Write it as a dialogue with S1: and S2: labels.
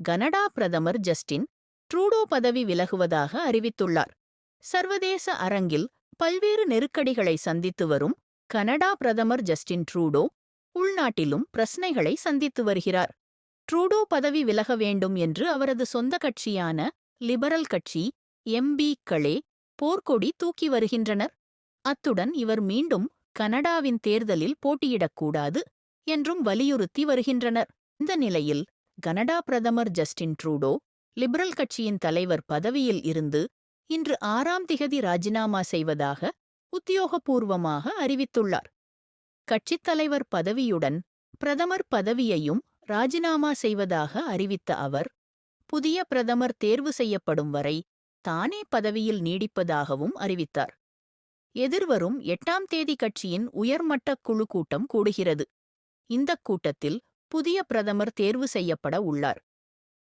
S1: Canada பிரதமர் Justin Trudeau பதவி விலகுவதாக அறிவித்துள்ளார். சர்வதேச அரங்கில் பல்வேறு நெருக்கடிகளை சந்தித்து வரும் கனடா பிரதமர் ஜஸ்டின் ட்ரூடோ உள்நாட்டிலும் பிரச்சனைகளை சந்தித்து வருகிறார். ட்ரூடோ பதவி விலக வேண்டும் என்று அவரது சொந்த கட்சியான லிபரல் கட்சி எம்பிக்களே போர்க்கொடி தூக்கி வருகின்றனர். அத்துடன் இவர் மீண்டும் கனடாவின் தேர்தலில் போட்டியிடக்கூடாது என்றும் வலியுறுத்தி வருகின்றனர். இந்த நிலையில் கனடா பிரதமர் ஜஸ்டின் ட்ரூடோ லிபரல் கட்சியின் தலைவர் பதவியில் இருந்து இன்று ஆறாம் திகதி ராஜினாமா செய்வதாக உத்தியோகபூர்வமாக அறிவித்துள்ளார். கட்சித் தலைவர் பதவியுடன் பிரதமர் பதவியையும் ராஜினாமா செய்வதாக அறிவித்த அவர் புதிய பிரதமர் தேர்வு செய்யப்படும் வரை தானே பதவியில் நீடிப்பதாகவும் அறிவித்தார். எதிர்வரும் எட்டாம் தேதி கட்சியின் உயர்மட்ட குழு கூட்டம் கூடுகிறது. இந்தக் கூட்டத்தில் புதிய பிரதமர் தேர்வு செய்யப்பட உள்ளார்.